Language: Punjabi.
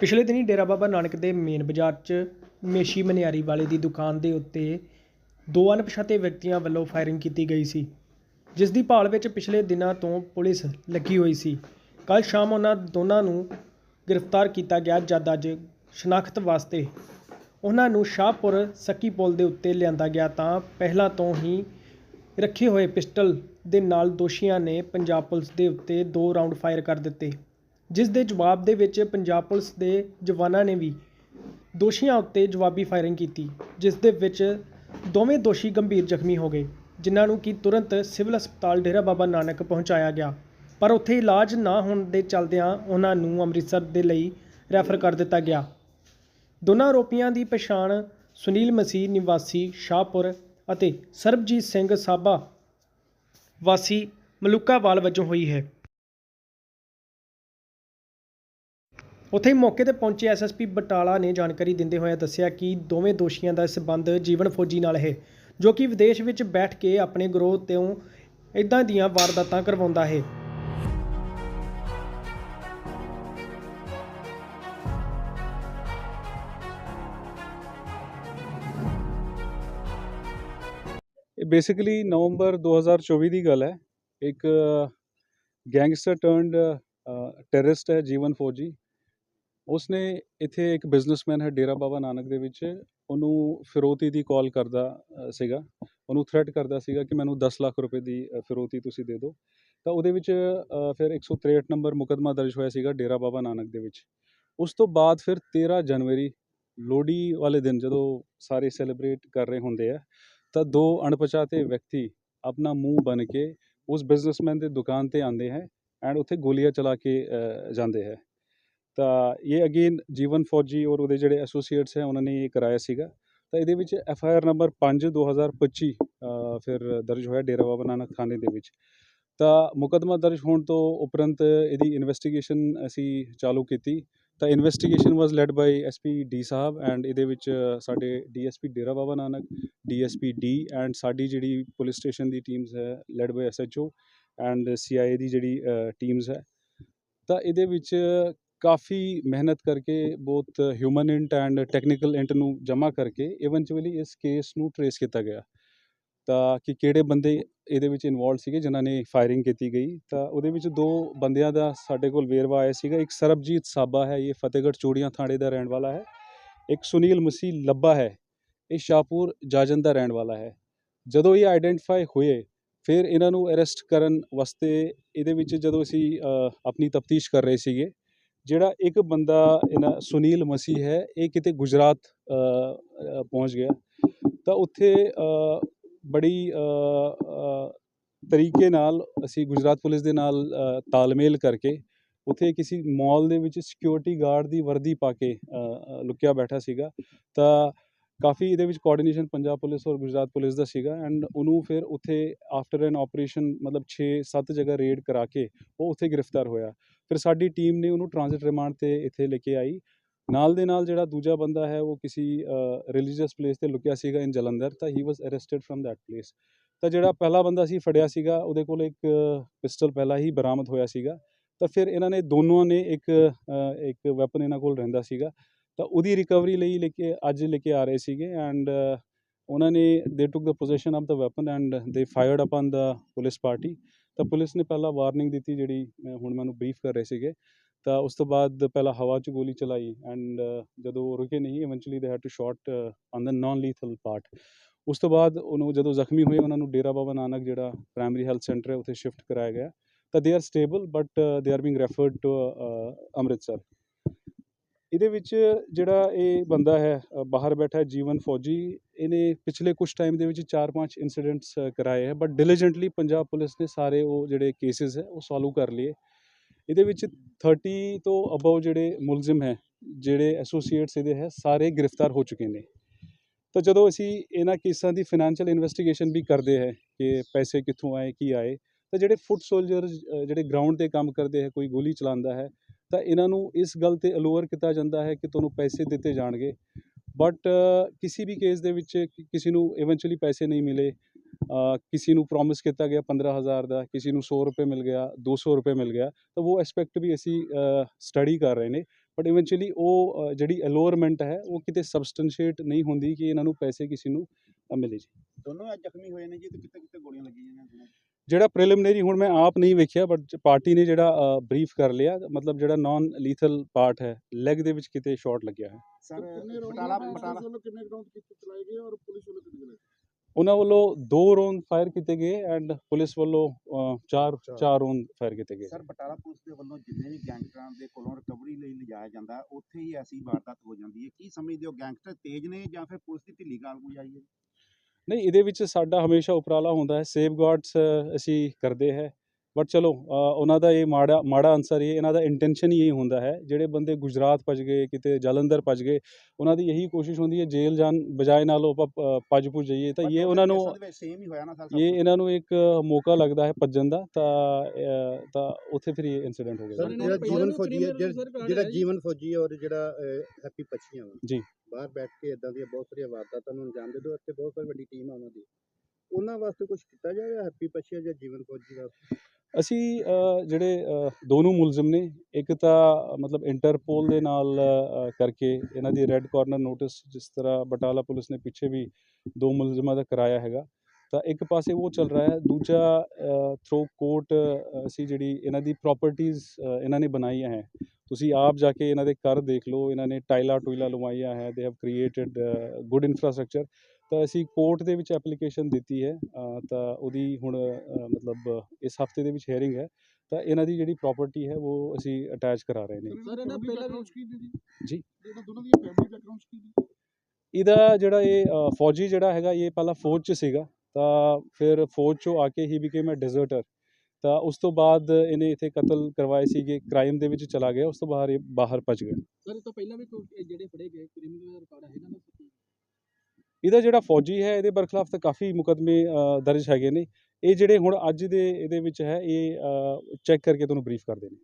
ਪਿਛਲੇ ਦਿਨੀ ਡੇਰਾ ਬਾਬਾ ਨਾਨਕ ਦੇ ਮੇਨ ਬਾਜ਼ਾਰ 'ਚ ਮੇਸ਼ੀ ਮਨਿਆਰੀ ਵਾਲੇ ਦੀ ਦੁਕਾਨ ਦੇ ਉੱਤੇ ਦੋ ਅਣਪਛਾਤੇ ਵਿਅਕਤੀਆਂ ਵੱਲੋਂ ਫਾਇਰਿੰਗ ਕੀਤੀ ਗਈ ਸੀ, ਜਿਸ ਦੀ ਭਾਲ ਵਿੱਚ ਪਿਛਲੇ ਦਿਨਾਂ ਤੋਂ ਪੁਲਿਸ ਲੱਗੀ ਹੋਈ ਸੀ। ਕੱਲ ਸ਼ਾਮ ਉਹਨਾਂ ਦੋਨਾਂ ਨੂੰ ਗ੍ਰਿਫਤਾਰ ਕੀਤਾ ਗਿਆ, ਜਦ ਅੱਜ ਸ਼ਨਾਖਤ ਵਾਸਤੇ ਉਹਨਾਂ ਨੂੰ ਸ਼ਾਹਪੁਰ ਸੱਕੀ ਪੁਲ ਦੇ ਉੱਤੇ ਲਿਆਂਦਾ ਗਿਆ ਤਾਂ ਪਹਿਲਾਂ ਤੋਂ ਹੀ ਰੱਖੇ ਹੋਏ ਪਿਸਟਲ ਦੇ ਨਾਲ ਦੋਸ਼ੀਆਂ ਨੇ ਪੰਜਾਬ ਪੁਲਿਸ ਦੇ ਉੱਤੇ ਦੋ ਰਾਉਂਡ ਫਾਇਰ ਕਰ ਦਿੱਤੇ। ਜਿਸ ਦੇ ਜਵਾਬ ਦੇ ਵਿੱਚ ਪੰਜਾਬ ਪੁਲਿਸ ਦੇ ਜਵਾਨਾਂ ਨੇ ਵੀ ਦੋਸ਼ੀਆਂ ਉੱਤੇ ਜਵਾਬੀ ਫਾਇਰਿੰਗ ਕੀਤੀ, ਜਿਸ ਦੇ ਵਿੱਚ ਦੋਵੇਂ ਦੋਸ਼ੀ ਗੰਭੀਰ ਜ਼ਖਮੀ ਹੋ ਗਏ, ਜਿਨ੍ਹਾਂ ਨੂੰ ਕਿ ਤੁਰੰਤ ਸਿਵਲ ਹਸਪਤਾਲ ਡੇਰਾ ਬਾਬਾ ਨਾਨਕ ਪਹੁੰਚਾਇਆ ਗਿਆ। ਪਰ ਉੱਥੇ ਇਲਾਜ ਨਾ ਹੋਣ ਦੇ ਚਲਦਿਆਂ ਉਹਨਾਂ ਨੂੰ ਅੰਮ੍ਰਿਤਸਰ ਦੇ ਲਈ ਰੈਫਰ ਕਰ ਦਿੱਤਾ ਗਿਆ। ਦੋਨਾਂ ਆਰੋਪੀਆਂ ਦੀ ਪਛਾਣ ਸੁਨੀਲ ਮਸੀਹ, ਨਿਵਾਸੀ ਸ਼ਾਹਪੁਰ ਅਤੇ ਸਰਬਜੀਤ ਸਿੰਘ ਸਾਬਾ ਵਾਸੀ ਮਲੂਕਾਵਾਲ ਵਜੋਂ ਹੋਈ ਹੈ। ਉੱਥੇ ਮੌਕੇ ਤੇ ਪਹੁੰਚੇ ਐਸਐਸਪੀ ਬਟਾਲਾ ਨੇ ਜਾਣਕਾਰੀ ਦਿੰਦੇ ਹੋਏ ਦੱਸਿਆ ਕਿ ਦੋਵੇਂ ਦੋਸ਼ੀਆਂ ਦਾ ਸਬੰਧ ਜੀਵਨ ਫੌਜੀ ਨਾਲ ਹੈ, ਜੋ ਕਿ ਵਿਦੇਸ਼ ਵਿੱਚ ਬੈਠ ਕੇ ਆਪਣੇ ਗਰੋਹ ਤੋਂ ਇਦਾਂ ਦੀਆਂ ਵਾਰਦਾਤਾਂ ਕਰਵਾਉਂਦਾ ਹੈ। ਇਹ ਬੇਸਿਕਲੀ ਨਵੰਬਰ 2024 ਦੀ ਗੱਲ ਹੈ। ਇੱਕ ਗੈਂਗਸਟਰ ਟਰਨਡ ਟੈਰਰਿਸਟ ਹੈ, ਜੀਵਨ ਫੌਜੀ। ਉਸਨੇ ਇੱਥੇ ਇੱਕ ਬਿਜ਼ਨਸਮੈਨ ਹੈ ਡੇਰਾ ਬਾਬਾ ਨਾਨਕ ਦੇ ਵਿੱਚ। ਉਹਨੂੰ ਫਿਰੋਤੀ ਦੀ ਕਾਲ ਕਰਦਾ ਸੀਗਾ। ਉਹਨੂੰ ਥ੍ਰੈਟ ਕਰਦਾ ਸੀਗਾ ਕਿ ਮੈਨੂੰ 10 ਲੱਖ ਰੁਪਏ ਦੀ ਫਿਰੋਤੀ ਤੁਸੀਂ ਦੇ ਦਿਓ। ਤਾਂ ਉਹਦੇ ਵਿੱਚ ਅ, ਫਿਰ 163 ਨੰਬਰ ਮੁਕੱਦਮਾ ਦਰਜ ਹੋਇਆ ਸੀਗਾ ਡੇਰਾ ਬਾਬਾ ਨਾਨਕ ਦੇ ਵਿੱਚ। ਉਸ ਤੋਂ ਬਾਅਦ ਫਿਰ 13 ਜਨਵਰੀ ਲੋਹੜੀ ਵਾਲੇ ਦਿਨ ਜਦੋਂ ਸਾਰੇ ਸੈਲੀਬ੍ਰੇਟ ਕਰ ਰਹੇ ਹੁੰਦੇ ਆ ਤਾਂ ਦੋ ਅਣਪਛਾਤੇ ਵਿਅਕਤੀ ਆਪਣਾ ਮੂੰਹ ਬਨ ਕੇ ਉਸ ਬਿਜ਼ਨਸਮੈਨ ਦੇ ਦੁਕਾਨ ਤੇ ਆਉਂਦੇ ਹੈ ਐਂਡ ਉੱਥੇ ਗੋਲੀਆਂ ਚਲਾ ਕੇ ਜਾਂਦੇ ਹੈ। ਤਾਂ ਇਹ ਅਗੇਨ ਜੀਵਨ ਫੌਜੀ ਔਰ ਉਹਦੇ ਜਿਹੜੇ ਐਸੋਸੀਏਟਸ ਹੈ ਉਹਨਾਂ ਨੇ ਇਹ ਕਰਾਇਆ ਸੀਗਾ। ਤਾਂ ਇਹਦੇ ਵਿੱਚ ਐਫ ਆਈ ਆਰ ਨੰਬਰ 5 2025 ਅ, ਫਿਰ ਦਰਜ ਹੋਇਆ ਡੇਰਾ ਬਾਬਾ ਨਾਨਕ ਥਾਣੇ ਦੇ ਵਿੱਚ। ਤਾਂ ਮੁਕੱਦਮਾ ਦਰਜ ਹੋਣ ਤੋਂ ਉਪਰੰਤ ਇਹਦੀ ਇਨਵੈਸਟੀਗੇਸ਼ਨ ਅਸੀਂ ਚਾਲੂ ਕੀਤੀ। ਤਾਂ investigation was led by SP D Sahib and ਇਹਦੇ ਵਿੱਚ ਸਾਡੇ DSP Dera Baba Nanak DSP D and ਸਾਡੀ ਜਿਹੜੀ ਪੁਲਿਸ ਸਟੇਸ਼ਨ ਦੀ ਟੀਮਸ ਹੈ led by SHO and CIA ਦੀ ਜਿਹੜੀ ਟੀਮਸ ਹੈ। ਤਾਂ ਇਹਦੇ ਵਿੱਚ ਕਾਫੀ ਮਿਹਨਤ ਕਰਕੇ, ਬਹੁਤ ਹਿਊਮਨ ਇੰਟ ਐਂਡ ਟੈਕਨੀਕਲ ਇੰਟ ਨੂੰ ਜਮ੍ਹਾਂ ਕਰਕੇ ਇਵੈਂਚੁਅਲੀ ਇਸ ਕੇਸ ਨੂੰ ਟਰੇਸ ਕੀਤਾ ਗਿਆ। ਤਾਂ ਕਿ ਕਿਹੜੇ ਬੰਦੇ ਇਹਦੇ ਵਿੱਚ ਇਨਵੋਲਡ ਸੀਗੇ, ਜਿਨ੍ਹਾਂ ਨੇ ਫਾਇਰਿੰਗ ਕੀਤੀ ਗਈ, ਤਾਂ ਉਹਦੇ ਵਿੱਚ ਦੋ ਬੰਦਿਆਂ ਦਾ ਸਾਡੇ ਕੋਲ ਵੇਰਵਾ ਆਇਆ ਸੀਗਾ। ਇੱਕ ਸਰਬਜੀਤ ਸਾਬਾ ਹੈ, ਇਹ ਫਤਿਹਗੜ੍ਹ ਚੂੜੀਆਂ ਥਾਣੇ ਦਾ ਰਹਿਣ ਵਾਲਾ ਹੈ। ਇੱਕ ਸੁਨੀਲ ਮਸੀਹ ਲੱਭਾ ਹੈ, ਇਹ ਸ਼ਾਹਪੁਰ ਜਾਜਨ ਦਾ ਰਹਿਣ ਵਾਲਾ ਹੈ। ਜਦੋਂ ਇਹ ਆਈਡੈਂਟੀਫਾਈ ਹੋਏ, ਫਿਰ ਇਹਨਾਂ ਨੂੰ ਅਰੈਸਟ ਕਰਨ ਵਾਸਤੇ ਇਹਦੇ ਵਿੱਚ ਜਦੋਂ ਅਸੀਂ ਆਪਣੀ ਤਫਤੀਸ਼ ਕਰ ਰਹੇ ਸੀਗੇ ਜਿਹੜਾ ਇੱਕ ਬੰਦਾ ਇਹਨਾਂ ਸੁਨੀਲ ਮਸੀਹ ਹੈ, ਇਹ ਕਿਤੇ ਗੁਜਰਾਤ ਪਹੁੰਚ ਗਿਆ। ਤਾਂ ਉੱਥੇ ਬੜੀ ਤਰੀਕੇ ਨਾਲ ਅਸੀਂ ਗੁਜਰਾਤ ਪੁਲਿਸ ਦੇ ਨਾਲ ਤਾਲਮੇਲ ਕਰਕੇ ਉੱਥੇ ਕਿਸੇ ਮਾਲ ਦੇ ਵਿੱਚ ਸਿਕਿਉਰਿਟੀ ਗਾਰਡ ਦੀ ਵਰਦੀ ਪਾ ਕੇ ਲੁਕਿਆ ਬੈਠਾ ਸੀਗਾ। ਤਾਂ ਕਾਫੀ ਇਹਦੇ ਵਿੱਚ ਕੋਆਰਡੀਨੇਸ਼ਨ ਪੰਜਾਬ ਪੁਲਿਸ ਔਰ ਗੁਜਰਾਤ ਪੁਲਿਸ ਦਾ ਸੀਗਾ ਐਂਡ ਉਹਨੂੰ ਫਿਰ ਉੱਥੇ ਆਫਟਰ ਐਨ ਆਪਰੇਸ਼ਨ ਮਤਲਬ 6-7 ਜਗ੍ਹਾ ਰੇਡ ਕਰਾ ਕੇ ਉਹ ਉੱਥੇ ਗ੍ਰਿਫਤਾਰ ਹੋਇਆ। ਫਿਰ ਸਾਡੀ ਟੀਮ ਨੇ ਉਹਨੂੰ ਟ੍ਰਾਂਜ਼ਿਟ ਰਿਮਾਂਡ ਤੇ ਇੱਥੇ ਲੈ ਕੇ ਆਈ। ਨਾਲ ਦੇ ਨਾਲ ਜਿਹੜਾ ਦੂਜਾ ਬੰਦਾ ਹੈ, ਉਹ ਕਿਸੇ ਰਿਲੀਜੀਅਸ ਪਲੇਸ ਤੇ ਲੁਕਿਆ ਸੀਗਾ ਇਨ ਜਲੰਧਰ, ਤਾਂ he was arrested from that place ਤਾਂ ਜਿਹੜਾ ਪਹਿਲਾ ਬੰਦਾ ਸੀ, ਫੜਿਆ ਸੀਗਾ, ਉਹਦੇ ਕੋਲ ਇੱਕ ਪਿਸਟਲ ਪਹਿਲਾਂ ਹੀ ਬਰਾਮਦ ਹੋਇਆ ਸੀਗਾ। ਤਾਂ ਫਿਰ ਇਹਨਾਂ ਨੇ ਦੋਨੋਂ ਨੇ ਇੱਕ ਇੱਕ ਵੈਪਨ ਇਹਨਾਂ ਕੋਲ ਰਹਿੰਦਾ ਸੀਗਾ। ਤਾਂ ਉਹਦੀ ਰਿਕਵਰੀ ਲਈ ਲੈ ਕੇ, ਅੱਜ ਲੈ ਕੇ ਆ ਰਹੇ ਸੀਗੇ ਐਂਡ ਉਹਨਾਂ ਨੇ they took the position of the weapon and they fired upon the police party ਤਾਂ ਪੁਲਿਸ ਨੇ ਪਹਿਲਾਂ ਵਾਰਨਿੰਗ ਦਿੱਤੀ ਜਿਹੜੀ ਅ, ਹੁਣ ਮੈਨੂੰ ਬਰੀਫ ਕਰ ਰਹੇ ਸੀਗੇ। ਤਾਂ ਉਸ ਤੋਂ ਬਾਅਦ ਪਹਿਲਾਂ ਹਵਾ 'ਚ ਗੋਲੀ ਚਲਾਈ ਐਂਡ ਜਦੋਂ ਉਹ ਰੁਕੇ ਨਹੀਂ eventually they had to shot on the non lethal part ਉਸ ਤੋਂ ਬਾਅਦ ਉਹਨੂੰ ਜਦੋਂ ਜ਼ਖਮੀ ਹੋਏ ਉਹਨਾਂ ਨੂੰ ਡੇਰਾ ਬਾਬਾ ਨਾਨਕ ਜਿਹੜਾ ਪ੍ਰਾਇਮਰੀ ਹੈਲਥ ਸੈਂਟਰ ਹੈ ਉੱਥੇ ਸ਼ਿਫਟ ਕਰਾਇਆ ਗਿਆ। ਤਾਂ they are stable but they are being referred to Amritsar. ਇਹਦੇ ਵਿੱਚ ਜਿਹੜਾ ਇਹ ਬੰਦਾ ਹੈ ਬਾਹਰ ਬੈਠਾ ਜੀਵਨ ਫੌਜੀ ਇਹਨੇ ਪਿਛਲੇ ਕੁਝ ਟਾਈਮ ਦੇ ਵਿੱਚ 4-5 ਇਨਸੀਡੈਂਟਸ ਕਰਾਏ ਹੈ ਬਟ ਡਿਲੀਜੈਂਟਲੀ ਪੰਜਾਬ ਪੁਲਿਸ ਨੇ ਸਾਰੇ ਉਹ ਜਿਹੜੇ ਕੇਸਿਸ ਹੈ, ਉਹ ਸੋਲਵ ਕਰ ਲਏ ਇਹਦੇ ਵਿੱਚ 30 ਤੋਂ ਅਬਵ ਜਿਹੜੇ ਮੁਲਜ਼ਮ ਹੈ, ਜਿਹੜੇ ਐਸੋਸੀਏਟਸ ਇਹਦੇ ਹੈ, ਸਾਰੇ ਗ੍ਰਿਫਤਾਰ ਹੋ ਚੁੱਕੇ ਨੇ। ਤਾਂ ਜਦੋਂ ਅਸੀਂ ਇਹਨਾਂ ਕੇਸਾਂ ਦੀ ਫਾਈਨੈਂਸ਼ੀਅਲ ਇਨਵੈਸਟੀਗੇਸ਼ਨ ਵੀ ਕਰਦੇ ਹੈ ਕਿ ਪੈਸੇ ਕਿੱਥੋਂ ਆਏ, ਕੀ ਆਏ, ਤਾਂ ਜਿਹੜੇ ਫੁੱਟ ਸੋਲਜਰ ਜਿਹੜੇ ਗਰਾਊਂਡ ਤੇ ਕੰਮ ਕਰਦੇ ਹੈ, ਕੋਈ ਗੋਲੀ ਚਲਾਉਂਦਾ ਹੈ, ਤਾਂ ਇਹਨਾਂ ਨੂੰ ਇਸ ਗੱਲ ਤੇ ਅਲੋਅਰ ਕੀਤਾ ਜਾਂਦਾ ਹੈ ਕਿ ਤੁਹਾਨੂੰ ਪੈਸੇ ਦਿੱਤੇ ਜਾਣਗੇ। ਬਟ ਕਿਸੇ ਵੀ ਕੇਸ ਦੇ ਵਿੱਚ ਕਿਸੇ ਨੂੰ ਇਵੈਂਚੁਅਲੀ ਪੈਸੇ ਨਹੀਂ ਮਿਲੇ ਅ, ਕਿਸੇ ਨੂੰ ਪ੍ਰੋਮਿਸ ਕੀਤਾ ਗਿਆ 15000 ਦਾ ਕਿਸੇ ਨੂੰ 100 ਰੁਪਏ ਮਿਲ ਗਿਆ 200 ਰੁਪਏ ਮਿਲ ਗਿਆ ਤਾਂ ਉਹ ਐਸਪੈਕਟ ਵੀ ਅਸੀਂ ਸਟੱਡੀ ਕਰ ਰਹੇ ਨੇ। ਬਟ ਇਵੈਂਚੁਅਲੀ ਉਹ ਜਿਹੜੀ ਅਲੋਰਮੈਂਟ ਹੈ ਉਹ ਕਿਤੇ ਸਬਸਟੈਂਸ਼ੀਏਟ ਨਹੀਂ ਹੁੰਦੀ ਕਿ ਇਹਨਾਂ ਨੂੰ ਪੈਸੇ ਕਿਸੇ ਨੂੰ ਮਿਲੇ ਜੀ। ਦੋਨੋਂ ਅੱਜ ਜ਼ਖਮੀ ਹੋਏ ਨੇ ਜੀ ਤੇ ਕਿਤੇ ਕਿਤੇ ਗੋਲੀਆਂ ਲੱਗੀਆਂ ਨੇ ਦੋਨਾਂ ਦੇ। ਜਿਹੜਾ ਪ੍ਰੀਲਿਮਿਨਰੀ ਹੁਣ ਮੈਂ ਆਪ ਨਹੀਂ ਵੇਖਿਆ ਬਟ ਪਾਰਟੀ ਨੇ ਜਿਹੜਾ ਬਰੀਫ ਕਰ ਲਿਆ ਮਤਲਬ ਜਿਹੜਾ ਨਾਨ ਲੀਥਲ ਪਾਰਟ ਹੈ ਲੈਗ ਦੇ ਵਿੱਚ ਕਿਤੇ ਸ਼ਾਟ ਲੱਗਿਆ ਹੈ। ਸਰ ਬਟਾਲਾ ਬਟਾਲਾ ਕਿੰਨੇ ਰਾਉਂਡ ਕੀਤੇ ਚਲਾਏ ਗਏ ਔਰ ਪੁਲਿਸ ਵੱਲੋਂ ਕਿੰਨੇ ਚਲਾਏ ਉਹਨਾਂ ਵੱਲੋਂ ਦੋ ਰੌਂਡ ਫਾਇਰ ਕੀਤੇ ਗਏ ਐਂਡ ਪੁਲਿਸ ਵੱਲੋਂ ਅ, ਚਾਰ ਚਾਰ। ਚਾਰ ਰੌਂਡ ਫਾਇਰ ਕੀਤੇ ਗਏ। ਸਰ ਬਟਾਲਾ ਪੁਲਿਸ ਦੇ ਵੱਲੋਂ ਜਿੰਨੇ ਵੀ ਗੈਂਗਸਟਰਾਂ ਦੇ ਕੋਲੋਂ ਰਿਕਵਰੀ ਲਈ ਲਿਜਾਇਆ ਜਾਂਦਾ ਉੱਥੇ ਹੀ ਐਸੀ ਵਾਰਦਾਤ ਹੋ ਜਾਂਦੀ ਹੈ। ਕੀ ਸਮਝਦੇ ਹੋ ਗੈਂਗਸਟਰ ਤੇਜ਼ ਨੇ ਜਾਂ ਫਿਰ ਪੁਲਿਸ ਦੀ ਢਿੱਲੀ ਕਾਰਗੁਜ਼ਾਰੀ ਹੈ? ਨਹੀਂ ਇਹਦੇ ਵਿੱਚ ਸਾਡਾ ਹਮੇਸ਼ਾ ਉਪਰਾਲਾ ਹੁੰਦਾ ਹੈ ਸੇਫਗਾਰਡਸ ਅਸੀਂ ਕਰਦੇ ਹੈ। ਬਟ ਚਲੋ ਉਹਨਾਂ ਦਾ ਇਹ ਮਾੜਾ ਮਾੜਾ ਅਨਸਰ ਇਹ ਇਹਨਾਂ ਦਾ ਇੰਟੈਂਸ਼ਨ ਹੀ ਇਹ ਹੁੰਦਾ ਹੈ ਜਿਹੜੇ ਬੰਦੇ ਗੁਜਰਾਤ ਭੱਜ ਗਏ ਕਿਤੇ ਜਲੰਧਰ ਭੱਜ ਗਏ ਉਹਨਾਂ ਦੀ ਇਹੀ ਕੋਸ਼ਿਸ਼ ਹੁੰਦੀ ਹੈ ਜੇਲ੍ਹ ਜਾਣ ਬਜਾਏ ਨਾਲੋਂ ਆਪਾਂ ਭੱਜ ਭੁੱਜ ਜਾਈਏ ਤਾਂ ਇਹ ਉਹਨਾਂ ਨੂੰ ਸੇਮ ਹੀ ਹੋਇਆ ਨਾ ਸਰ ਇਹ ਇਹਨਾਂ ਨੂੰ ਇੱਕ ਮੌਕਾ ਲੱਗਦਾ ਹੈ ਭੱਜਣ ਦਾ ਤਾਂ ਤਾਂ ਉੱਥੇ ਫਿਰ ਇਹ ਇਨਸੀਡੈਂਟ ਹੋ ਗਿਆ। ਜਿਹੜਾ ਜੀਵਨ ਫੌਜੀ ਹੈ ਜਿਹੜਾ ਜੀਵਨ ਫੌਜੀ ਹੈ ਔਰ ਜਿਹੜਾ ਹੈਪੀ ਪੱਛੀਆਂ ਵਾ ਜੀ। ਬਾਹਰ ਬੈਠ ਕੇ ਇਦਾਂ ਦੀਆਂ ਬਹੁਤ ਸਾਰੀਆਂ ਵਾਰਦਾਤਾਂ ਨੂੰ ਅੰਜਾਮ ਦੇ ਦੋ ਅਤੇ ਬਹੁਤ ਸਾਰੀ ਵੱਡੀ ਟੀਮ ਆ ਉਹਨਾਂ ਦੀ ਉਹਨਾਂ ਵਾਸਤੇ ਕੁਝ ਕੀਤਾ ਜਾਵੇ ਹੈਪੀ ਪੱਛੀਆਂ ਜਾਂ ਜੀਵਨ ਫੌਜੀ ਵਾਸਤੇ? ਅਸੀਂ ਅ, ਜਿਹੜੇ ਅ, ਦੋਨੋਂ ਮੁਲਜ਼ਮ ਨੇ ਇੱਕ ਤਾਂ ਮਤਲਬ ਇੰਟਰਪੋਲ ਦੇ ਨਾਲ ਅ, ਕਰਕੇ ਇਹਨਾਂ ਦੀ ਰੈੱਡ ਕਾਰਨਰ ਨੋਟਿਸ ਜਿਸ ਤਰ੍ਹਾਂ ਬਟਾਲਾ ਪੁਲਿਸ ਨੇ ਪਿੱਛੇ ਵੀ ਦੋ ਮੁਲਜ਼ਮਾਂ ਦਾ ਕਰਾਇਆ ਹੈਗਾ ਤਾਂ ਇੱਕ ਪਾਸੇ ਉਹ ਚੱਲ ਰਿਹਾ ਹੈ ਦੂਜਾ ਥਰੋ ਕੋਰਟ ਅਸੀਂ ਜਿਹੜੀ ਇਹਨਾਂ ਦੀ ਪ੍ਰਾਪਰਟੀਆਂ ਇਹਨਾਂ ਨੇ ਬਣਾਈਆਂ ਹੈ ਤੁਸੀਂ ਆਪ ਜਾ ਕੇ ਇਹਨਾਂ ਦੇ ਘਰ ਦੇਖ ਲਓ ਇਹਨਾਂ ਨੇ ਟਾਈਲਾਂ ਟੂਈਲਾਂ ਲਵਾਈਆਂ ਹੈ they have created good infrastructure ਤਾਂ ਅਸੀਂ ਕੋਰਟ ਦੇ ਵਿੱਚ ਐਪਲੀਕੇਸ਼ਨ ਦਿੱਤੀ ਹੈ ਤਾਂ ਉਹਦੀ ਹੁਣ ਮਤਲਬ ਇਸ ਹਫ਼ਤੇ ਦੇ ਵਿੱਚ ਹੈਰਿੰਗ ਹੈ ਤਾਂ ਇਹਨਾਂ ਦੀ ਜਿਹੜੀ ਪ੍ਰਾਪਰਟੀ ਹੈ ਉਹ ਅਸੀਂ ਅਟੈਚ ਕਰਾ ਰਹੇ ਨੇ। ਸਰ ਇਹਨਾਂ ਪਹਿਲਾਂ ਵੀ ਕੀ ਦੀ ਜੀ। ਇਹਨਾਂ ਦੋਨਾਂ ਦੀਆਂ ਫੈਮਿਲੀ ਬੈਕਗ੍ਰਾਉਂਡਸ ਕੀ ਦੀ? ਇਹਦਾ ਜਿਹੜਾ ਇਹ ਫੌਜੀ ਜਿਹੜਾ ਹੈਗਾ ਇਹ ਪਹਿਲਾਂ ਫੌਜ 'ਚ ਸੀਗਾ ਤਾਂ ਫਿਰ ਫੌਜ 'ਚੋਂ ਆ ਕੇ ਹੀ ਬਿਕੇਮ ਅ ਡਿਜ਼ਰਟਰ ਤਾਂ ਉਸ ਤੋਂ ਬਾਅਦ ਇਹਨੇ ਇੱਥੇ ਕਤਲ ਕਰਵਾਏ ਸੀਗੇ ਕ੍ਰਾਈਮ ਦੇ ਵਿੱਚ ਚਲਾ ਗਿਆ ਉਸ ਤੋਂ ਬਾਅਦ ਇਹ ਬਾਹਰ ਭੱਜ ਗਿਆ ਸਰ ਇਹ ਤੋਂ ਪਹਿਲਾਂ ਵੀ ਕੋਈ ਜਿਹੜੇ ਫੜੇ ਗਏ ਕ੍ਰਿਮੀਨਲ ਦਾ ਰਿਕਾਰਡ ਹੈ ਇਹਨਾਂ ਦਾ? ਇਹਦਾ ਜਿਹੜਾ ਫੌਜੀ ਹੈ ਇਹਦੇ ਬਰਖਲਾਫ ਤਾਂ ਕਾਫੀ ਮੁਕਦਮੇ ਦਰਜ ਹੈਗੇ ਨੇ। ਇਹ ਜਿਹੜੇ ਹੁਣ ਅੱਜ ਦੇ ਇਹਦੇ ਵਿੱਚ ਹੈ ਇਹ ਚੈੱਕ ਕਰਕੇ ਤੁਹਾਨੂੰ ਬਰੀਫ ਕਰ ਦੇਣੇ।